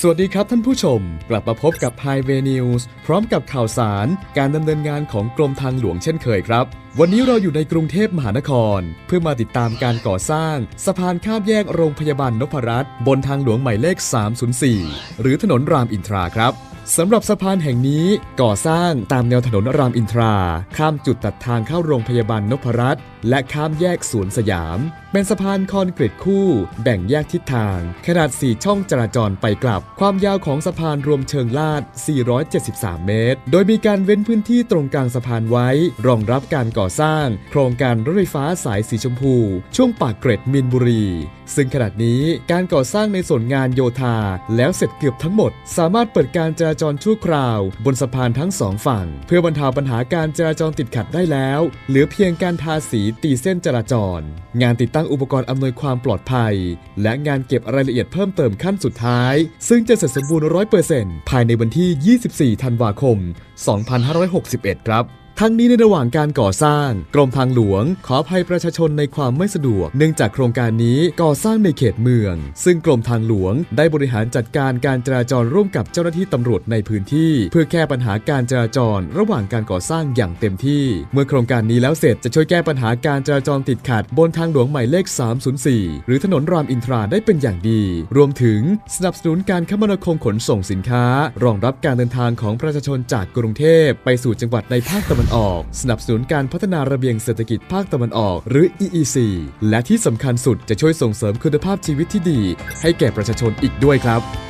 สวัสดีครับท่านผู้ชม กลับมาพบกับ Highway News พร้อมกับข่าวสาร การดำเนินงานของกรมทางหลวงเช่นเคยครับ วันนี้เราอยู่ในกรุงเทพมหานคร เพื่อมาติดตามการก่อสร้าง สะพานข้ามแยกโรงพยาบาลนพรัตน์บนทางหลวงหมายเลข 304 หรือถนนรามอินทราครับสำหรับสะพานแห่งนี้ก่อสร้างตามแนวถนนรามอินทรา ข้ามจุดตัดทางเข้าโรงพยาบาลนพรัตน์และข้ามแยกสวนสยาม เป็นสะพานคอนกรีตคู่ แบ่งแยกทิศทาง ขนาด 4 ช่องจราจรไปกลับ ความยาวของสะพานรวมเชิงลาด 473 เมตร โดยมีการเว้นพื้นที่ตรงกลางสะพานไว้ รองรับการก่อสร้าง โครงการรถไฟฟ้าสายสีชมพู ช่วงปากเกร็ดมินบุรี ซึ่งขณะนี้การก่อสร้างในส่วนงานโยธา แล้วเสร็จเกือบทั้งหมด สามารถเปิดการจราจรชั่วคราว บนสะพานทั้งสองฝั่ง เพื่อบรรเทาปัญหาการจราจรติดขัดได้แล้ว เหลือเพียงการทาสีตีเส้นจราจร งานติดตั้งอุปกรณ์อำนวยความปลอดภัย และงานเก็บรายละเอียดเพิ่มเติมขั้นสุดท้าย ซึ่งจะเสร็จสมบูรณ์ 100%ภายในวันที่ 24 ธันวาคม 2561 ครับ ทั้งนี้ในระหว่างการก่อสร้าง กรมทางหลวง ขออภัยประชาชนในความไม่สะดวก เนื่องจากโครงการนี้ก่อสร้างในเขตเมือง ซึ่งกรมทางหลวงได้บริหารจัดการการจราจรร่วมกับเจ้าหน้าที่ตำรวจในพื้นที่ เพื่อแก้ปัญหาการจราจรระหว่างการก่อสร้างอย่างเต็มที่ เมื่อโครงการนี้แล้วเสร็จจะช่วยแก้ปัญหาการจราจรติดขัด บนทางหลวงหมายเลข 304 หรือถนนรามอินทราได้เป็นอย่างดี รวมถึงสนับสนุนการคมนาคมขนส่งสินค้า รองรับการเดินทางของประชาชนจากกรุงเทพไปสู่จังหวัดในภาคตะวันออก สนับสนุนการพัฒนาระเบียงเศรษฐกิจภาคตะวันออก หรือ EEC และที่สำคัญสุดจะช่วยส่งเสริมคุณภาพชีวิตที่ดี ให้แก่ประชาชนอีกด้วยครับ